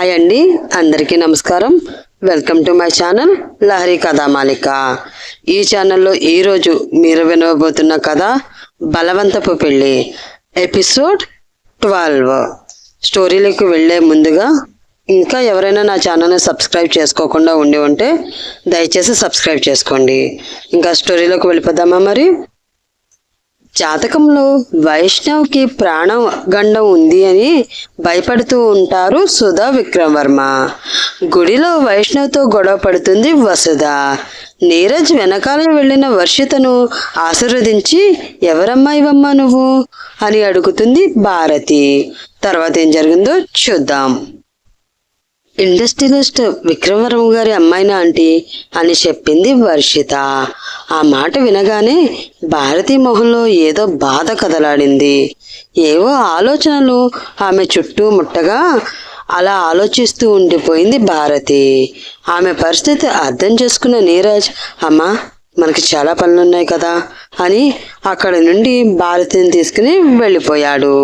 Hi అండి. అందరికీ నమస్కారం. Welcome to my channel Lahari Kathamalika ఈ ఛానల్లో ఈరోజు మీరు వినవబోతున్న కథ బలవంతపు పెళ్ళి ఎపిసోడ్ ట్వెల్వ్ స్టోరీలకు వెళ్ళే ముందుగా ఇంకా ఎవరైనా నా ఛానల్ని సబ్స్క్రైబ్ చేసుకోకుండా ఉండి ఉంటే దయచేసి సబ్స్క్రైబ్ చేసుకోండి. ఇంకా స్టోరీలోకి వెళ్ళిపోదామా మరి? జాతకంలో వైష్ణవ్కి ప్రాణం గండం ఉంది అని భయపడుతూ ఉంటారు సుధా విక్రమవర్మ. గుడిలో వైష్ణవ్తో గొడవ పడుతుంది వసుధ. నీరజ్ వెనకాల వెళ్ళిన వర్షితను ఆశీర్వదించి ఎవరమ్మా ఇవమ్మా నువ్వు? అని అడుగుతుంది భారతి. తర్వాత ఏం జరిగిందో చూద్దాం. ఇండస్ట్రియలిస్ట్ విక్రమవరం గారి అమ్మాయినా ఆంటీ అని చెప్పింది వర్షిత. ఆ మాట వినగానే భారతీ మొహంలో ఏదో బాధ కదలాడింది. ఏవో ఆలోచనలు ఆమె చుట్టూ ముట్టగా అలా ఆలోచిస్తూ ఉండిపోయింది భారతి. ఆమె పరిస్థితి అర్థం చేసుకున్న నీరజ్ అమ్మా మనకి చాలా పనులున్నాయి కదా అని అక్కడి నుండి భారతిని తీసుకుని వెళ్ళిపోయాడు.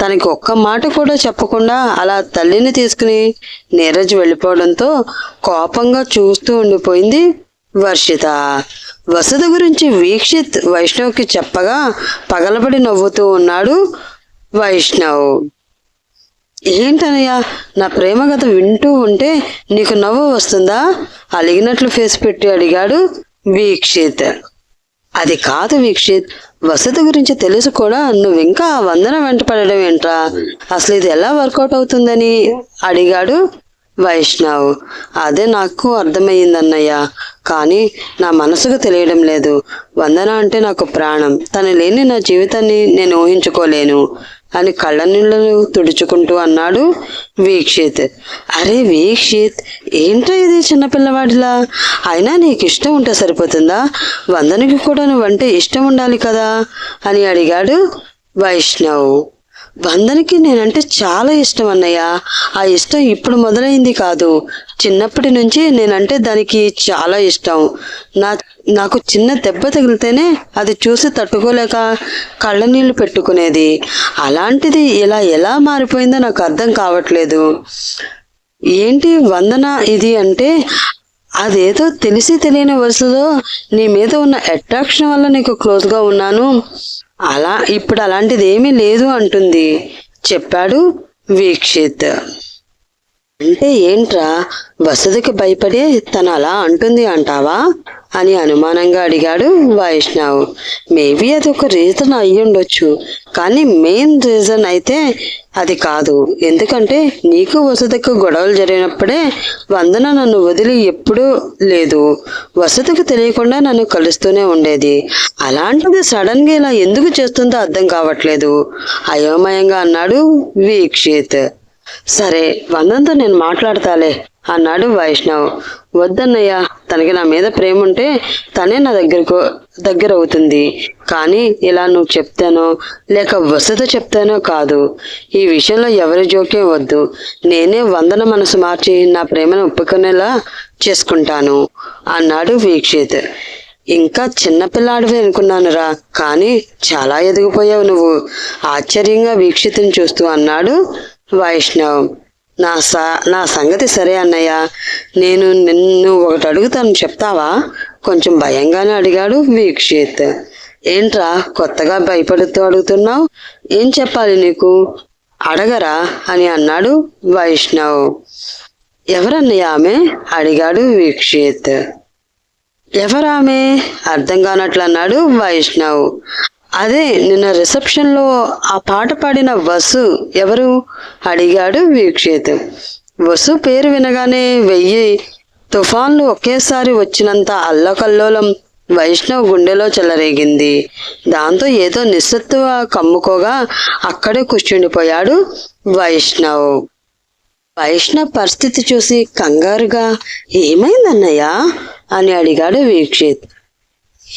తనకి ఒక్క మాట కూడా చెప్పకుండా అలా తల్లిని తీసుకుని నీరజ్ వెళ్ళిపోవడంతో కోపంగా చూస్తూ ఉండిపోయింది వర్షిత. వసతి గురించి వీక్షిత్ వైష్ణవ్కి చెప్పగా పగలబడి నవ్వుతూ ఉన్నాడు వైష్ణవ్. ఏంటనయ్యా నా ప్రేమ కథ వింటూ ఉంటే నీకు నవ్వు వస్తుందా? అలిగినట్లు ఫేస్ పెట్టి అడిగాడు వీక్షిత్. అది కాదు వీక్షిత్ వసతి గురించి తెలుసు కూడా నువ్వు ఇంకా ఆ వందన వెంట పడడం ఏంట్రా? అసలు ఇది ఎలా వర్కౌట్ అవుతుందని అడిగాడు వైష్ణవ్. అదే నాకు అర్థమయ్యిందన్నయ్య. కానీ నా మనసుకు తెలియడం లేదు. వందన అంటే నాకు ప్రాణం. తను లేని నా జీవితాన్ని నేను ఊహించుకోలేను. అని కళ్ళ నీళ్ళను తుడుచుకుంటూ అన్నాడు వీక్షిత్. అరే వీక్షిత్ ఏంట్రా ఇది చిన్నపిల్లవాడిలా? అయినా నీకు ఇష్టం ఉంటే సరిపోతుందా? వందనికి కూడా నువ్వంటే ఇష్టం ఉండాలి కదా? అని అడిగాడు వైష్ణవ్. వందనికి నేనంటే చాలా ఇష్టం అన్నయ్య. ఆ ఇష్టం ఇప్పుడు మొదలైంది కాదు. చిన్నప్పటి నుంచి నేనంటే దానికి చాలా ఇష్టం. నా నాకు చిన్న దెబ్బ తగిలితేనే అది చూసి తట్టుకోలేక కళ్ళనీళ్ళు పెట్టుకునేది. అలాంటిది ఇలా ఎలా మారిపోయిందో నాకు అర్థం కావట్లేదు. ఏంటి వందన ఇది అంటే అదేదో తెలిసి తెలియని వరుసలో నీ మీద ఉన్న అట్రాక్షన్ వల్ల నీకు క్లోజ్గా ఉన్నాను. అలా ఇప్పుడు అలాంటిది ఏమీ లేదు అంటుంది. చెప్పాడు వీక్షిత్. అంటే ఏంట్రా వసతికి భయపడి తను అలా అంటుంది అంటావా? అని అనుమానంగా అడిగాడు వైష్ణవ్. మేబీ అది ఒక రీజన్ అయ్యుండొచ్చు కానీ మెయిన్ రీజన్ అయితే అది కాదు. ఎందుకంటే నీకు వసతికి గొడవలు జరిగినప్పుడే వందన నన్ను వదిలి ఎప్పుడూ లేదు. వసతికి తెలియకుండా నన్ను కలుస్తూనే ఉండేది. అలాంటిది సడన్గా ఇలా ఎందుకు చేస్తుందో అర్థం కావట్లేదు. అయోమయంగా అన్నాడు వీక్షిత్. సరే వందంతో నేను మాట్లాడతాలే అన్నాడు వైష్ణవ్. వద్దన్నయ్య తనకి నా మీద ప్రేమ ఉంటే తనే నా దగ్గరకు దగ్గర అవుతుంది కానీ ఇలా నువ్వు చెప్తానో లేక వసత చెప్తానో కాదు. ఈ విషయంలో ఎవరి జోక్యం వద్దు. నేనే వందన మనసు మార్చి నా ప్రేమను ఒప్పుకునేలా చేసుకుంటాను అన్నాడు వీక్షిత్. ఇంకా చిన్నపిల్లాడివి అనుకున్నానురా కానీ చాలా ఎదిగిపోయావు నువ్వు. ఆశ్చర్యంగా వీక్షితుని చూస్తూ అన్నాడు వైష్ణవ్. నా సా నా సంగతి సరే అన్నయ్య. నేను నిన్ను ఒకటి అడుగుతాను చెప్తావా? కొంచెం భయంగానే అడిగాడు వీక్షిత్. ఏంట్రా కొత్తగా భయపడుతూ అడుగుతున్నావు? ఏం చెప్పాలి నీకు? అడగరా అని అన్నాడు వైష్ణవ్. ఎవరన్నయ్య ఆమె? అడిగాడు వీక్షిత్. ఎవరామె? అర్థం కానట్లు అన్నాడు వైష్ణవ్. అదే నిన్న రిసెప్షన్లో ఆ పాట పాడిన వసు ఎవరు? అడిగాడు వీక్షిత్. వసు పేరు వినగానే వెయ్యి తుఫాన్లు ఒకేసారి వచ్చినంత అల్లకల్లోలం వైష్ణవ్ గుండెలో చెలరేగింది. దాంతో ఏదో నిస్సత్తువ కమ్ముకోగా అక్కడే కూర్చుండిపోయాడు వైష్ణవ్. వైష్ణవ్ పరిస్థితి చూసి కంగారుగా ఏమైందన్నయ్యా? అని అడిగాడు వీక్షిత్.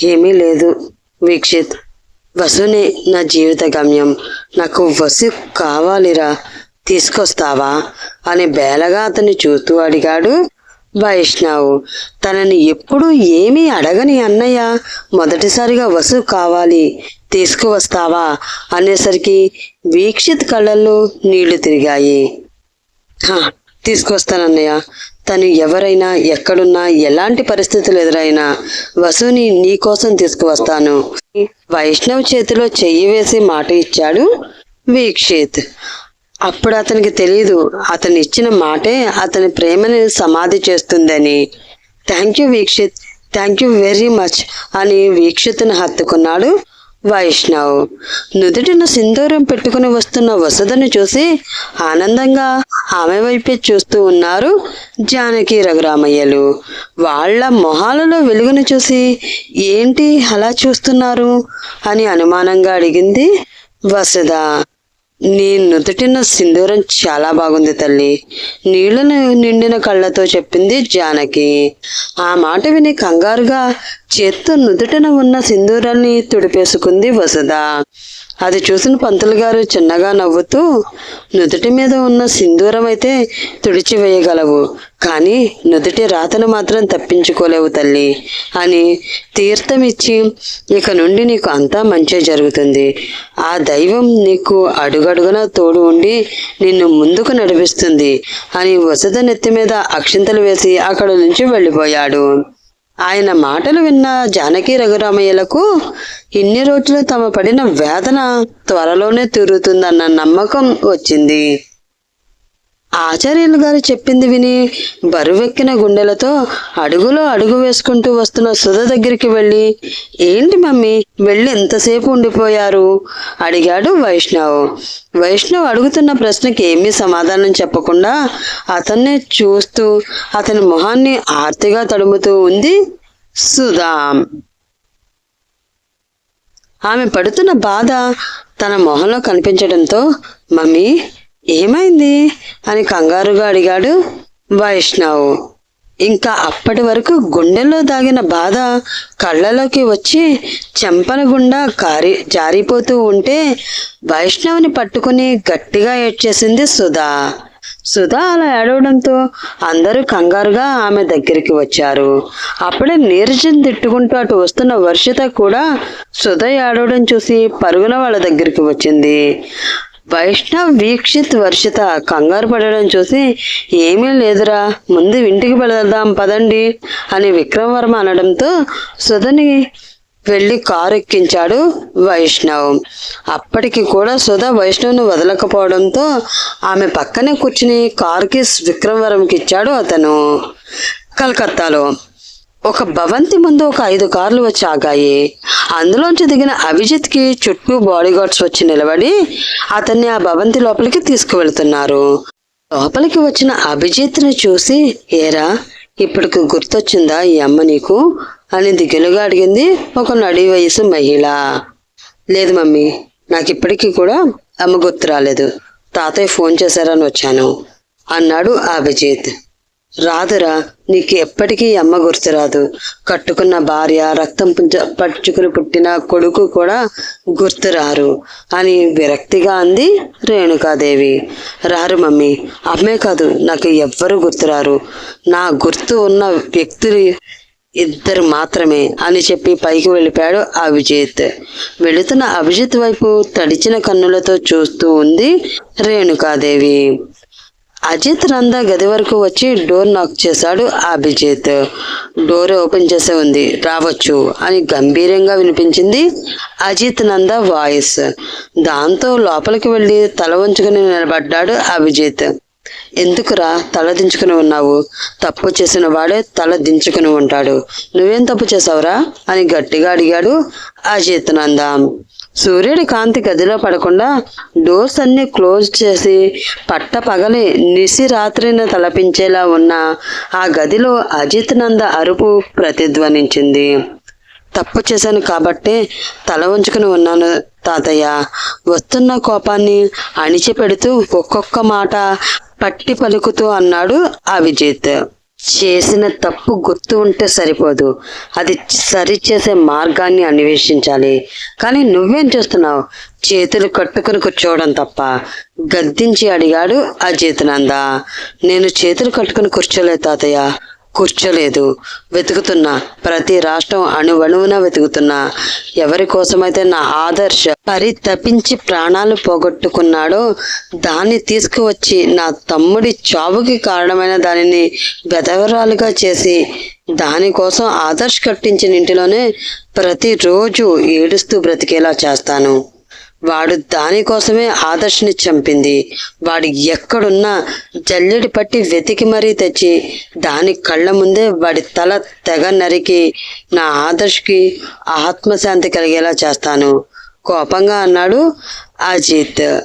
ఏమీ లేదు వీక్షిత్. వసునే నా జీవిత గమ్యం నాకు వసు కావాలిరా తీసుకొస్తావా? అని బేలగా అతన్ని చూస్తూ అడిగాడు వైష్ణవ్. తనని ఎప్పుడు ఏమీ అడగని అన్నయ్య మొదటిసారిగా వసు కావాలి తీసుకువస్తావా? అనేసరికి వీక్షిత్ కళ్ళల్లో నీళ్ళు తిరిగాయి. తీసుకొస్తానన్నయ్య తను ఎవరైనా ఎక్కడున్నా ఎలాంటి పరిస్థితులు ఎదురైనా వసుని నీ కోసం తీసుకువస్తాను. వైష్ణవ్ చేతిలో చెయ్యి వేసి మాట ఇచ్చాడు వీక్షిత్. అప్పుడు అతనికి తెలియదు అతను ఇచ్చిన మాటే అతని ప్రేమని సమాధి చేస్తుందని. Thank you Veekshith thank you very much అని వీక్షిత్ని హత్తుకున్నాడు వైష్ణవ్ నుదుటిన సింధూరం పెట్టుకుని వస్తున్న వసదను చూసి ఆనందంగా ఆమె వైపే చూస్తూ ఉన్నారు జానకి రఘురామయ్యలు. వాళ్ళ మొహాలలో వెలుగును చూసి ఏంటి అలా చూస్తున్నారు అని అనుమానంగా అడిగింది వసుధ. నీ నుదుటిన సింధూరం చాలా బాగుంది తల్లి. నీళ్ళను నిండిన కళ్ళతో చెప్పింది జానకి. ఆ మాట విని కంగారుగా చేత్తో నుదుటిన ఉన్న సింధూరాన్ని తుడిపేసుకుంది వసుధ. అది చూసిన పంతులు గారు చిన్నగా నవ్వుతూ నుదుటి మీద ఉన్న సింధూరం అయితే తుడిచివేయగలవు కానీ నుదుటి రాతను మాత్రం తప్పించుకోలేవు తల్లి అని తీర్థమిచ్చి ఇక నుండి నీకు అంతా మంచి జరుగుతుంది. ఆ దైవం నీకు అడుగడుగున తోడు ఉండి నిన్ను ముందుకు నడిపిస్తుంది అని వసత నెత్తి మీద అక్షింతలు వేసి అక్కడ నుంచి వెళ్ళిపోయాడు. ఆయన మాటలు విన్న జానకి రఘురామయ్యలకు ఇన్ని రోజులు తమ పడిన వేదన త్వరలోనే తీరుతుందన్న నమ్మకం వచ్చింది. ఆచార్యులు గారు చెప్పింది విని బరువెక్కిన గుండెలతో అడుగులో అడుగు వేసుకుంటూ వస్తున్న సుధ దగ్గరికి వెళ్ళి ఏంటి మమ్మీ వెళ్ళి ఎంతసేపు ఉండిపోయారు? అడిగాడు వైష్ణవ్. వైష్ణవ్ అడుగుతున్న ప్రశ్నకి ఏమీ సమాధానం చెప్పకుండా అతన్నే చూస్తూ అతని మొహాన్ని ఆర్తిగా తడుముతూ ఉంది సుధా ఆమె పడుతున్న బాధ తన మొహంలో కనిపించడంతో మమ్మీ ఏమైంది? అని కంగారుగా అడిగాడు వైష్ణవ్. ఇంకా అప్పటి వరకు గుండెల్లో దాగిన బాధ కళ్ళలోకి వచ్చి చెంపల గుండా కారి జారిపోతూ ఉంటే వైష్ణవ్ని పట్టుకుని గట్టిగా ఏడ్చేసింది సుధా. సుధా అలా ఏడవడంతో అందరూ కంగారుగా ఆమె దగ్గరికి వచ్చారు. అప్పుడే నీరజం తిట్టుకుంటూ అటు వస్తున్న వర్షిత కూడా సుధ ఏడవడం చూసి పరుగున వాళ్ళ దగ్గరికి వచ్చింది. వైష్ణవ్ వీక్షిత్ వర్షిత. కంగారు పడడం చూసి ఏమీ లేదురా ముందు ఇంటికి వెళదాం పదండి అని విక్రమవర్మ అనడంతో సుధని వెళ్ళి కారు ఎక్కించాడు వైష్ణవ్. అప్పటికి కూడా సుధ వైష్ణవ్ను వదలకపోవడంతో ఆమె పక్కనే కూర్చుని కారుకి విక్రమవరంకి ఇచ్చాడు అతను. కలకత్తాలో ఒక భవంతి ముందు ఒక ఐదు కార్లు వచ్చి ఆగాయి. అందులోంచి దిగిన అభిజిత్కి చుట్టూ బాడీగార్డ్స్ వచ్చి నిలబడి అతన్ని ఆ భవంతి లోపలికి తీసుకువెళ్తున్నారు. లోపలికి వచ్చిన అభిజిత్ని చూసి ఏరా ఇప్పటికి గుర్తొచ్చిందా ఈ అమ్మ నీకు? అని దిగులుగా అడిగింది ఒక నడి వయసు మహిళ. లేదు మమ్మీ నాకు ఇప్పటికీ కూడా అమ్మ గుర్తు రాలేదు. తాతయ్య ఫోన్ చేశారని వచ్చాను అన్నాడు అభిజిత్. రాదురా నీకు ఎప్పటికీ అమ్మ గుర్తురాదు కట్టుకున్న భార్య రక్తం పుంజ- పట్టుకుని పుట్టిన కొడుకు కూడా గుర్తురారు అని విరక్తిగా అంది రేణుకాదేవి. రారు మమ్మీ అమ్మే కాదు నాకు ఎవ్వరూ గుర్తురారు నా గుర్తు ఉన్న వ్యక్తులు ఇద్దరు మాత్రమే అని చెప్పి పైకి వెళ్ళిపోయాడు అభిజిత్. వెళుతున్న అభిజిత్ వైపు తడిచిన కన్నులతో చూస్తూ ఉంది రేణుకాదేవి. అజిత్ నంద గది వరకు వచ్చి డోర్ నాక్ చేశాడు అభిజిత్. డోర్ ఓపెన్ చేసే ఉంది రావచ్చు అని గంభీరంగా వినిపించింది అజిత్ నంద వాయిస్. దాంతో లోపలికి వెళ్ళి తల వంచుకుని నిలబడ్డాడు అభిజిత్. ఎందుకురా తల దించుకుని ఉన్నావు? తప్పు చేసిన వాడే తల దించుకుని ఉంటాడు. నువ్వేం తప్పు చేసావురా అని గట్టిగా అడిగాడు అజిత్ నంద. సూర్యుడి కాంతి గదిలో పడకుండా డోర్స్ అన్ని క్లోజ్ చేసి పట్ట పగలి నిసి రాత్రిని తలపించేలా ఉన్న ఆ గదిలో అజిత్ నంద అరుపు ప్రతిధ్వనించింది. తప్పు చేశాను కాబట్టే తల ఉంచుకుని ఉన్నాను తాతయ్య. వస్తున్న కోపాన్ని అణిచిపెడుతూ ఒక్కొక్క మాట పట్టి పలుకుతూ అన్నాడు అభిజిత్. చేసిన తప్పు గుర్తు ఉంటే సరిపోదు. అది సరిచేసే మార్గాన్ని అన్వేషించాలి. కానీ నువ్వేం చేస్తున్నావు? చేతులు కట్టుకుని కూర్చోవడం తప్ప. గద్దించి అడిగాడు అజిత్ నంద నేను చేతులు కట్టుకుని కూర్చోలేదు తాతయ్య. కూర్చోలేదు. వెతుకుతున్నా ప్రతి రాష్ట్రం అణువణువున వెతుకుతున్నా. ఎవరి కోసమైతే నా ఆదర్శ పరితపించి ప్రాణాలు పోగొట్టుకున్నాడో దాన్ని తీసుకువచ్చి నా తమ్ముడి చావుకి కారణమైన దానిని బెదవరాలుగా చేసి దానికోసం ఆదర్శ్ కట్టించిన ఇంటిలోనే ప్రతిరోజు ఏడుస్తూ బ్రతికేలా చేస్తాను. వాడు దానికోసమే ఆదర్శని చంపింది. వాడు ఎక్కడున్నా జల్లెడి పట్టి వెతికి మరీ తెచ్చి దాని కళ్ళ ముందే వాడి తల తెగ నరికి నా ఆదర్శ్కి ఆత్మశాంతి కలిగేలా చేస్తాను. కోపంగా అన్నాడు అజిత్.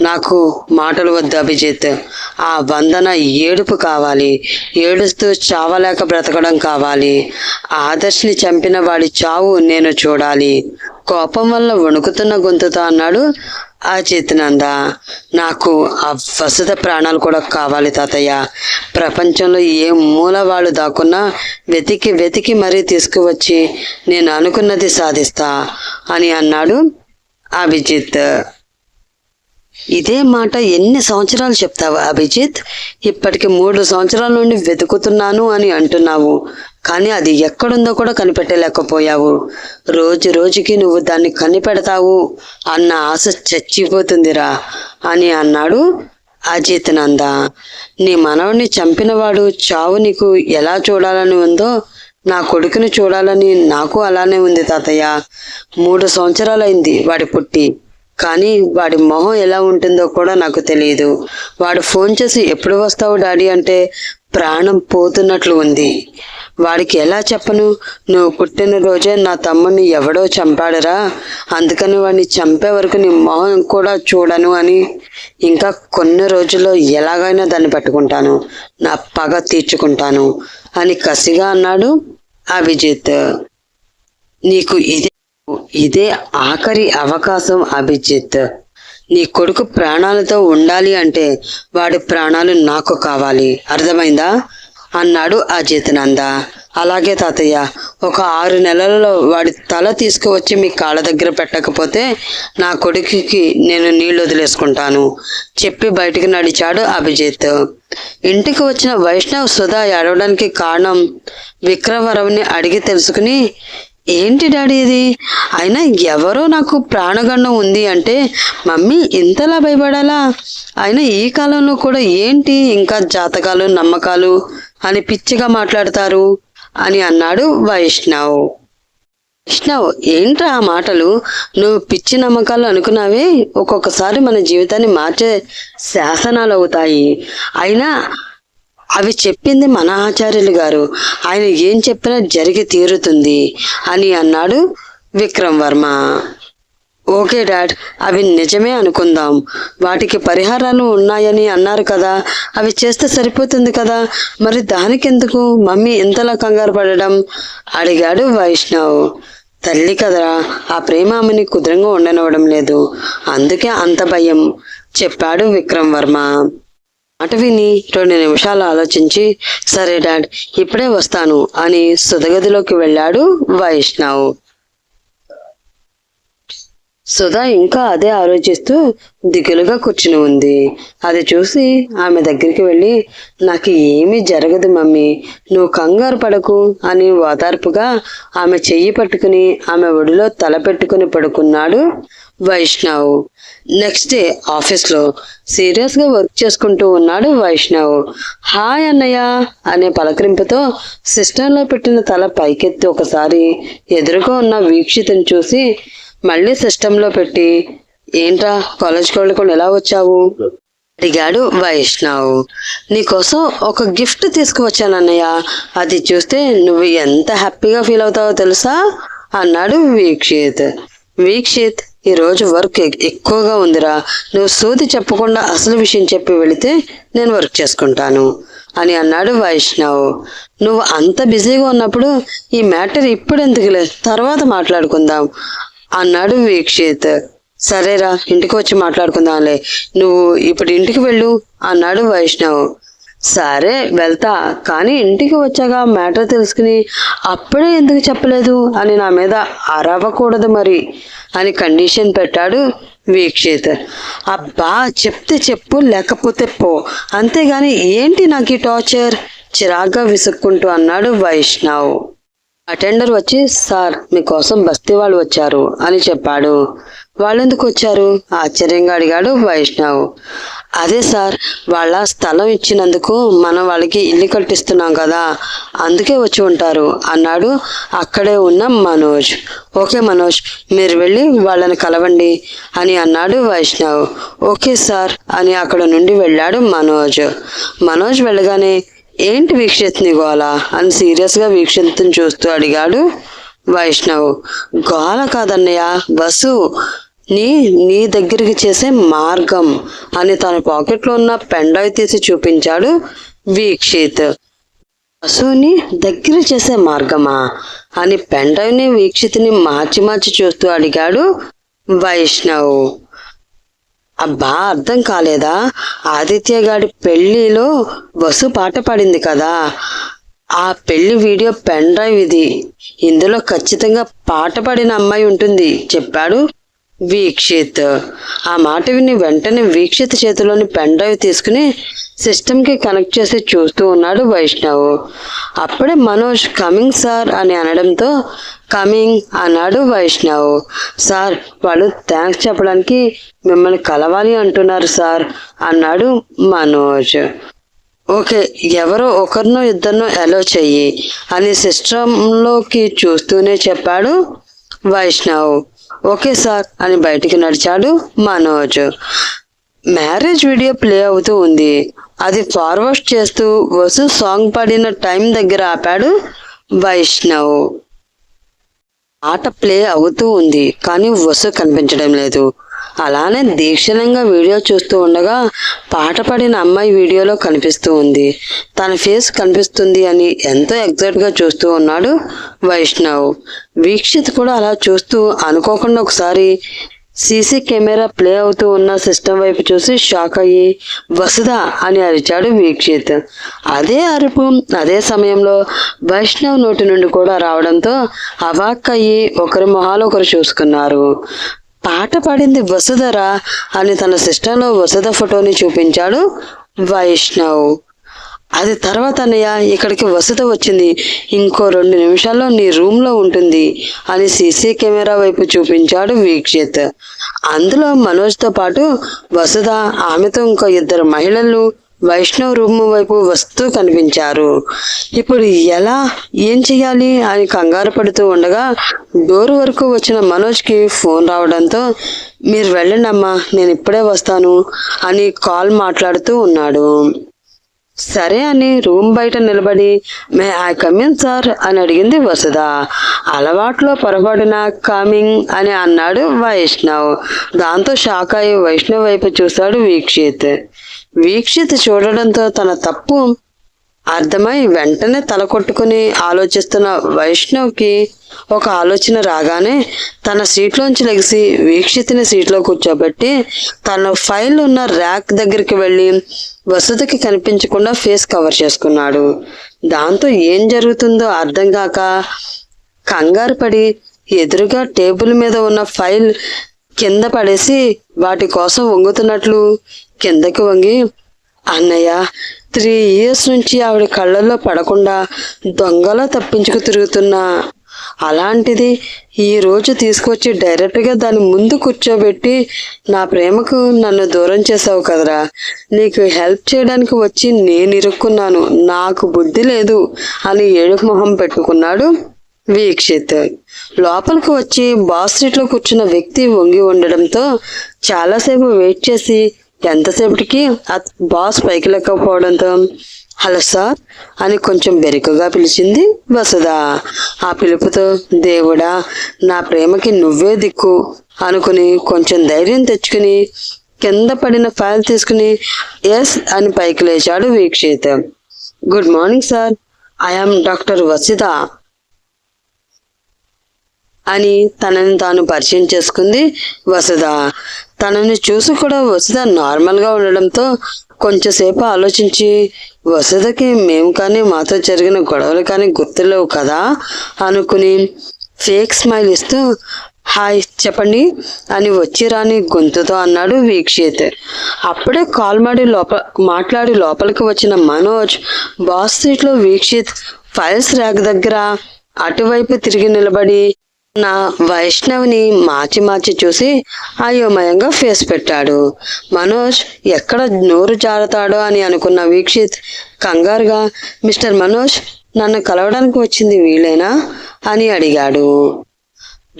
నాకు మాటలు వద్దు అభిజిత్. ఆ వందన ఏడుపు కావాలి. ఏడుస్తూ చావలేక బ్రతకడం కావాలి. ఆదర్శ్ని చంపిన వాడి చావు నేను చూడాలి. కోపం వల్ల వణుకుతున్న గొంతుతో అన్నాడు అజిత్ నంద. నాకు ఆ వసత ప్రాణాలు కూడా కావాలి తాతయ్య. ప్రపంచంలో ఏ మూల వాళ్ళు దాక్కున్నా వెతికి వెతికి మరీ తీసుకువచ్చి నేను అనుకున్నది సాధిస్తా అని అన్నాడు అభిజిత్. ఇదే మాట ఎన్ని సంవత్సరాలు చెప్తావు అభిజిత్? ఇప్పటికి మూడు సంవత్సరాల నుండి వెతుకుతున్నాను అని అంటున్నావు. కానీ అది ఎక్కడుందో కూడా కనిపెట్టలేకపోయావు. రోజు రోజుకి నువ్వు దాన్ని కనిపెడతావు అన్న ఆశ చచ్చిపోతుందిరా అని అన్నాడు అజిత్ నంద నీ మనవడిని చంపినవాడు చావు నీకు ఎలా చూడాలని ఉందో నా కొడుకుని చూడాలని నాకు అలానే ఉంది తాతయ్య. మూడు సంవత్సరాలైంది వాడి పుట్టి. కానీ వాడి మొహం ఎలా ఉంటుందో కూడా నాకు తెలియదు వాడు ఫోన్ చేసి ఎప్పుడు వస్తావు డాడీ అంటే ప్రాణం పోతున్నట్లు ఉంది. వాడికి ఎలా చెప్పను? నువ్వు పుట్టిన రోజే నా తమ్ముడిని ఎవడో చంపాడురా. అందుకని వాడిని చంపే వరకు నీ మొహం కూడా చూడను అని ఇంకా కొన్ని రోజుల్లో ఎలాగైనా దాన్ని పట్టుకుంటాను. నా పగ తీర్చుకుంటాను అని కసిగా అన్నాడు అభిజిత్ నీకు ఇదే ఇదే ఆఖరి అవకాశం అభిజిత్. నీ కొడుకు ప్రాణాలతో ఉండాలి అంటే వాడి ప్రాణాలు నాకు కావాలి. అర్థమైందా? అన్నాడు అజిత్ నంద. అలాగే తాతయ్య ఒక ఆరు నెలలలో వాడి తల తీసుకువచ్చి మీ కాళ్ళ దగ్గర పెట్టకపోతే నా కొడుకుకి నేను నీళ్ళు వదిలేసుకుంటాను. చెప్పి బయటికి నడిచాడు అభిజిత్. ఇంటికి వచ్చిన వైష్ణవ్ సుధా ఏడవడానికి కారణం విక్రమరావుని అడిగి తెలుసుకుని ఏంటి డాడీ ఇది? అయినా ఎవరో నాకు ప్రాణగండం ఉంది అంటే మమ్మీ ఇంతలా భయపడాలా? అయినా ఈ కాలంలో కూడా ఏంటి ఇంకా జాతకాలు నమ్మకాలు అని పిచ్చిగా మాట్లాడతారు అని అన్నాడు వైష్ణవ్. వైష్ణవ్ ఏంట్రా ఆ మాటలు? నువ్వు పిచ్చి నమ్మకాలు అనుకున్నావే? ఒక్కొక్కసారి మన జీవితాన్ని మార్చే శాసనాలు అవుతాయి. అయినా అవి చెప్పింది మన ఆచార్యులు గారు. ఆయన ఏం చెప్పినా జరిగి తీరుతుంది అని అన్నాడు విక్రమ్ వర్మ ఓకే డాడ్ అవి నిజమే అనుకుందాం. వాటికి పరిహారాలు ఉన్నాయని అన్నారు కదా అవి చేస్తే సరిపోతుంది కదా. మరి దానికెందుకు? మమ్మీ ఇంతలా కంగారు పడడం? అడిగాడు వైష్ణవ్. తల్లి కదరా ఆ ప్రేమ ఆమెని కుదురంగా ఉండనివ్వడం లేదు. అందుకే అంత భయం చెప్పాడు విక్రమ్ వర్మ మాట విని రెండు నిమిషాలు ఆలోచించి సరే డాడ్ ఇప్పుడే వస్తాను అని సుధగదిలోకి వెళ్ళాడు వైష్ణవ్. సుధా ఇంకా అదే ఆలోచిస్తూ దిగులుగా కూర్చుని ఉంది. అది చూసి ఆమె దగ్గరికి వెళ్ళి నాకు ఏమీ జరగదు మమ్మీ నువ్వు కంగారు పడకు అని ఓదార్పుగా ఆమె చెయ్యి పట్టుకుని ఆమె ఒడిలో తల పెట్టుకుని పడుకున్నాడు వైష్ణవ్. నెక్స్ట్ డే ఆఫీస్లో సీరియస్గా వర్క్ చేసుకుంటూ ఉన్నాడు వైష్ణవ్. హాయ్ అన్నయ్య అనే పలకరింపుతో సిస్టంలో పెట్టిన తల పైకెత్తి ఒకసారి ఎదురుగా ఉన్న వీక్షితను చూసి మళ్ళీ సిస్టంలో పెట్టి ఏంట్రా కాలేజ్ వెళ్ళకుండా ఎలా వచ్చావు? అడిగాడు వైష్ణవ్. నీకోసం ఒక గిఫ్ట్ తీసుకువచ్చాను అన్నయ్య. అది చూస్తే నువ్వు ఎంత హ్యాపీగా ఫీల్ అవుతావో తెలుసా? అన్నాడు వీక్షిత్. వీక్షిత్ ఈరోజు వర్క్ ఎక్కువగా ఉందిరా. నువ్వు సూది చెప్పకుండా అసలు విషయం చెప్పి వెళితే నేను వర్క్ చేసుకుంటాను అని అన్నాడు వైష్ణవ్. నువ్వు అంత బిజీగా ఉన్నప్పుడు ఈ మ్యాటర్ ఇప్పుడు ఎందుకులే తర్వాత మాట్లాడుకుందాం అన్నాడు వీక్షిత్. సరేరా ఇంటికి వచ్చి మాట్లాడుకుందాంలే. నువ్వు ఇప్పుడు ఇంటికి వెళ్ళు అన్నాడు వైష్ణవ్. సరే వెళ్తా. కానీ ఇంటికి వచ్చాక మ్యాటర్ తెలుసుకుని అప్పుడే ఎందుకు చెప్పలేదు అని నా మీద అరవకూడదు మరి. అని కండిషన్ పెట్టాడు వీక్షిత్. అబ్బా చెప్తే చెప్పు లేకపోతే పో. అంతేగాని ఏంటి నాకు ఈ టార్చర్ చిరాగ్గా విసుక్కుంటూ అన్నాడు వైష్ణవ్. అటెండర్ వచ్చి సార్ మీకోసం బస్తీ వాళ్ళు వచ్చారు అని చెప్పాడు. వాళ్ళెందుకు వచ్చారు? ఆశ్చర్యంగా అడిగాడు వైష్ణవ్. అదే సార్ వాళ్ళ స్థలం ఇచ్చినందుకు మనం వాళ్ళకి ఇల్లు కట్టిస్తున్నాం కదా అందుకే వచ్చి ఉంటారు అన్నాడు అక్కడే ఉన్న మనోజ్. ఓకే మనోజ్ మీరు వెళ్ళి వాళ్ళని కలవండి అని అన్నాడు వైష్ణవ్. ఓకే సార్ అని అక్కడ నుండి వెళ్ళాడు మనోజ్. మనోజ్ వెళ్ళగానే ఏంటి వీక్షిత్ని గోళ అని సీరియస్గా వీక్షిత్ని చూస్తూ అడిగాడు వైష్ణవ్. గోల కాదన్నయ్య వసు నీ నీ దగ్గరికి చేసే మార్గం అని తన పాకెట్లో ఉన్న పెండవి తీసి చూపించాడు వీక్షిత్. వసుని దగ్గర చేసే మార్గమా అని పెండవిని వీక్షిత్ని మార్చి మార్చి చూస్తూ అడిగాడు వైష్ణవ్. అబ్బా అర్థం కాలేదా? ఆదిత్య గారి పెళ్ళిలో వసు పాట పాడింది కదా. ఆ పెళ్ళి వీడియో పెన్ డ్రైవ్ ఇది ఇందులో ఖచ్చితంగా పాట పడిన అమ్మాయి ఉంటుంది చెప్పాడు వీక్షిత్. ఆ మాట విని వెంటనే వీక్షిత్ చేతిలోని పెన్ డ్రైవ్ తీసుకుని సిస్టమ్కి కనెక్ట్ చేసి చూస్తూ ఉన్నాడు వైష్ణవ్. అప్పుడే మనోజ్ కమింగ్ సార్ అని అనడంతో కమింగ్ అన్నాడు వైష్ణవ్. సార్ వాళ్ళు థ్యాంక్స్ చెప్పడానికి మిమ్మల్ని కలవాలి అంటున్నారు సార్ అన్నాడు మనోజ్. ఓకే ఎవరో ఒకరినో ఇద్దరినో అలో చెయ్యి అని సిస్టంలోకి చూస్తూనే చెప్పాడు వైష్ణవ్. ఓకే సార్ అని బయటికి నడిచాడు మనోజ్. మ్యారేజ్ వీడియో ప్లే అవుతూ ఉంది. అది ఫార్వర్డ్ చేస్తూ వసు సాంగ్ పాడిన టైం దగ్గర ఆపాడు వైష్ణవ్. ఆట ప్లే అవుతూ ఉంది కానీ వసు కనిపించడం లేదు. అలానే దీక్షణంగా వీడియో చూస్తూ ఉండగా పాట పాడిన అమ్మాయి వీడియోలో కనిపిస్తూ ఉంది. తన ఫేస్ కనిపిస్తుంది అని ఎంతో ఎగ్జైట్గా చూస్తూ ఉన్నాడు వైష్ణవ్. వీక్షిత్ కూడా అలా చూస్తూ అనుకోకుండా ఒకసారి సీసీ కెమెరా ప్లే అవుతూ ఉన్న సిస్టమ్ వైపు చూసి షాక్ అయ్యి వసుదా అని అరిచాడు వీక్షిత్. అదే అరుపు అదే సమయంలో వైష్ణవ్ నోటి నుండి కూడా రావడంతో అవాక్ అయ్యి ఒకరి మొహాలు ఒకరు చూసుకున్నారు. పాట పాడింది వసుధరా. అని తన సిస్టంలో వసుధ ఫోటోని చూపించాడు వైష్ణవ్. అది తర్వాత అన్నయ్య ఇక్కడికి వసతి వచ్చింది. ఇంకో రెండు నిమిషాల్లో నీ రూమ్లో ఉంటుంది అని సీసీ కెమెరా వైపు చూపించాడు వీక్షిత్. అందులో మనోజ్తో పాటు వసుధ ఆమెతో ఇంకో ఇద్దరు మహిళలు వైష్ణవ రూమ్ వైపు వస్తూ కనిపించారు. ఇప్పుడు ఎలా ఏం చెయ్యాలి అని కంగారు పడుతూ ఉండగా డోర్ వరకు వచ్చిన మనోజ్కి ఫోన్ రావడంతో మీరు వెళ్ళండి అమ్మా నేను ఇప్పుడే వస్తాను అని కాల్ మాట్లాడుతూ ఉన్నాడు. సరే అని రూమ్ బయట నిలబడి మే ఐ కమిన్ సార్ అని అడిగింది వసుధ. అలవాట్లో పొరపాటున కమింగ్ అని అన్నాడు వైష్ణవ్. దాంతో షాక్ అయి వైష్ణవ్ వైపు చూశాడు వీక్షిత్. వీక్షిత్ చూడడంతో తన తప్పు అర్థమై వెంటనే తలకొట్టుకుని ఆలోచిస్తున్న వైష్ణవ్కి ఒక ఆలోచన రాగానే తన సీట్లోంచి లెగిసి వీక్షితిని సీట్లో కూర్చోబెట్టి తన ఫైల్ ఉన్న ర్యాక్ దగ్గరికి వెళ్ళి వసతికి కనిపించకుండా ఫేస్ కవర్ చేసుకున్నాడు. దాంతో ఏం జరుగుతుందో అర్థం కాక కంగారు పడి ఎదురుగా టేబుల్ మీద ఉన్న ఫైల్ కింద పడేసి వాటి కోసం వంగుతున్నట్లు కిందకి వంగి అన్నయ్య త్రీ ఇయర్స్ నుంచి ఆవిడ కళ్ళల్లో పడకుండా దొంగలో తప్పించుకు తిరుగుతున్నా. అలాంటిది ఈ రోజు తీసుకొచ్చి డైరెక్ట్గా దాని ముందు కూర్చోబెట్టి నా ప్రేమకు నన్ను దూరం చేసావు కదరా. నీకు హెల్ప్ చేయడానికి వచ్చి నేను ఇరుక్కున్నాను. నాకు బుద్ధి లేదు అని ఏడుపు మొహం పెట్టుకున్నాడు వీక్షిత్. లోపలికి వచ్చి బాస్ సీట్లో కూర్చున్న వ్యక్తి వంగి ఉండడంతో చాలాసేపు వెయిట్ చేసి ఎంతసేపటికి బాస్ పైకి లేకపోవడంతో హలో సార్ అని కొంచెం బెరుకుగా పిలిచింది వసుధ. ఆ పిలుపుతో దేవుడా నా ప్రేమకి నువ్వే దిక్కు అనుకుని కొంచెం ధైర్యం తెచ్చుకుని కింద పడిన ఫైల్ తీసుకుని ఎస్ అని పైకి లేచాడు Vikshith. Good morning sir I'm doctor Vasitha అని తనని తాను పరిచయం చేసుకుంది వసుధ. తనని చూసి కూడా వసుధ నార్మల్గా ఉండడంతో కొంచెంసేపు ఆలోచించి వసుధకి మేము కానీ మాతో జరిగిన గొడవలు కానీ గుర్తులేవు కదా? అనుకుని ఫేక్ స్మైల్ ఇస్తూ హాయ్ చెప్పండి అని వచ్చి రాని గొంతుతో అన్నాడు వీక్షిత్. అప్పుడే కాల్ మాడి లోపల మాట్లాడి లోపలికి వచ్చిన మనోజ్ బాస్ సీట్లో వీక్షిత్ ఫైల్స్ ర్యాక్ దగ్గర అటువైపు తిరిగి నిలబడి నా వైష్ణవిని మార్చి మార్చి చూసి అయోమయంగా ఫేస్ పెట్టాడు. మనోజ్ ఎక్కడ నోరు జారుతాడో అని అనుకున్న వీక్షిత్ కంగారుగా మిస్టర్ మనోజ్ నన్ను కలవడానికి వచ్చింది వీలేనా అని అడిగాడు.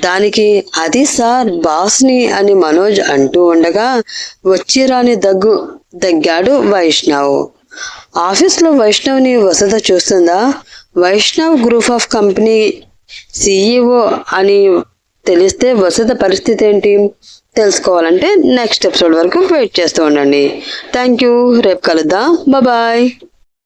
దానికి అది సార్ బాస్ని అని మనోజ్ అంటూ ఉండగా వచ్చి రాని దగ్గు దగ్గాడు వైష్ణవ్. ఆఫీస్లో వైష్ణవ్ని Vasatha చూస్తుందా? Vaishnav group of company CEO అని తెలిస్తే వసత పరిస్థితి ఏంటి? తెలుసుకోవాలంటే నెక్స్ట్ ఎపిసోడ్ వరకు వెయిట్ చేస్తూ ఉండండి. థ్యాంక్ యూ రేపు కలుద్దాం. బాయ్